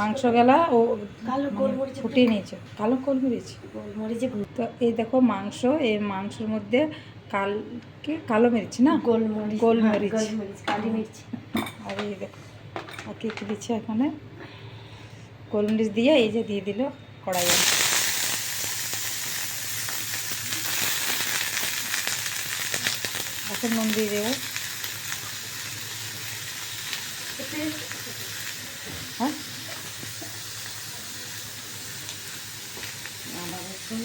মাংস। গেলা ও কালো মানে গোলমরিচে ফুটিয়ে নিয়েছে। কালো গোলমরিচ? গোলমরিচে তো এই দেখো মাংস এই মাংসের মধ্যে কাল কি? কালো মির্চ না? গোলমরিচ গোলমরিচ। হ্যাঁ, গোলমরিচ কালি মির্চ। আর এই দেখো আর কি কি দিচ্ছে এখানে? গোলমরিচ দিয়ে এই যে দিয়ে দিল কড়াইয়ে। এখন নুন দিয়ে দেবো। হ্যাঁ রসুন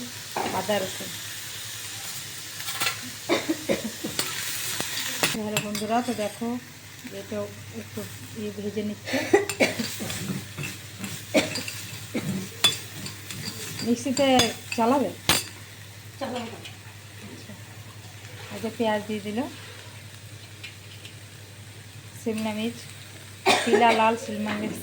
রসুন বন্ধুরা তো দেখো এটা একটু ইয়ে ভেজে নিচ্ছে মিক্সিতে চালাবে চলো আগে পেঁয়াজ দিয়ে দিল শিমলা মির্চ মির্চ শিমলা মির্চ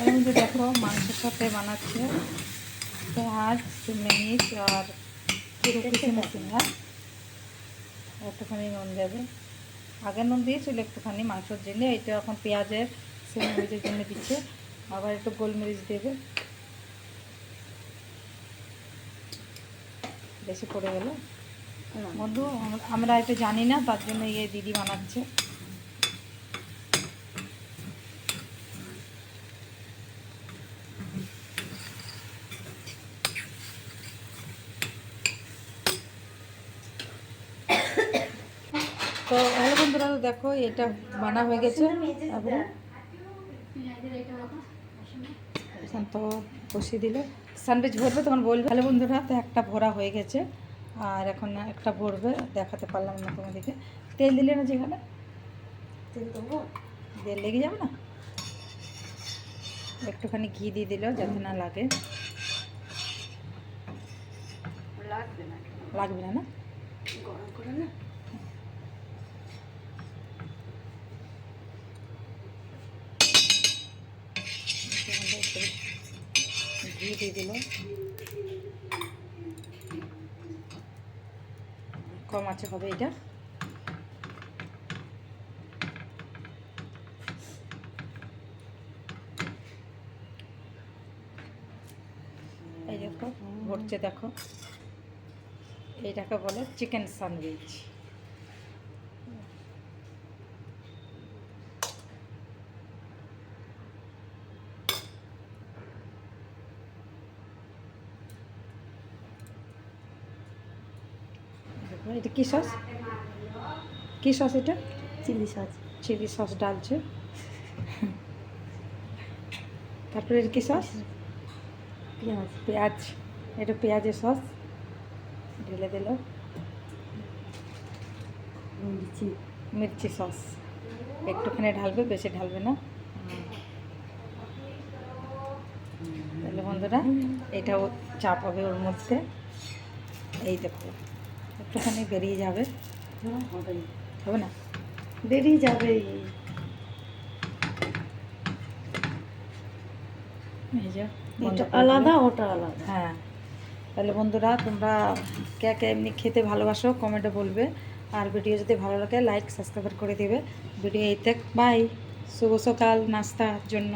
এর মধ্যে দেখো মাংসের সাথে বানাচ্ছে পেঁয়াজ শিমলা আর একটুখানি নুন দেবে। আগে নুন দিয়েছিল একটুখানি মাংসের জন্য এটা এখন পেঁয়াজের শিমলা মির্চের জন্য দিচ্ছে। আবার একটু গোলমরিচ দেবে। বেশি পড়ে গেল। বন্ধু আমরা এটা জানি না তার জন্য ইয়ে দিদি বানাচ্ছে। তো দেখো এটা বানা হয়ে গেছে। তারপরে শান্ত কষিয়ে দিলে। স্যান্ডউইচ ভরবে তখন বলবে হ্যালো বন্ধুরা তো একটা ভরা হয়ে গেছে। আর এখন একটা ভরবে দেখাতে পারলাম না তোমাদেরকে। তেল দিলে না যেখানে? তেল দেবো। তেল লেগে যাবে না? একটুখানি ঘি দিয়ে দিল যাতে না লাগে। লাগবে না। লাগবে না না? গরম করে না? ঘি দিয়ে দিল কম আছে হবে এটা। এই দেখো, ভরছে দেখো। এইটাকে বলে চিকেন স্যান্ডউইচ। এটা কী সস? কী সস এটা? Chilli sauce. চিলি সস ডালছে তারপরে এর কী সস? পেঁয়াজ। পেঁয়াজ। এটা পেঁয়াজের সস। ঢেলে দিল। মির্চি। মির্চি সস। একটুখানি ঢালবে বেশি ঢালবে না। তাহলে বন্ধুরা এটাও চাপ হবে ওর মধ্যে। এই দেখো। একটুখানি বেরিয়ে যাবে। হ্যাঁ, হবে না? বেরিয়ে যাবে এই এটা আলাদা ওটা আলাদা। হ্যাঁ। তাহলে বন্ধুরা তোমরা কে কে এমনি খেতে ভালোবাসো কমেন্টে বলবে। আর ভিডিও যদি ভালো লাগে লাইক সাবস্ক্রাইব করে দিবে। ভিডিও এইতে বাই শুভ সকাল নাস্তার জন্য।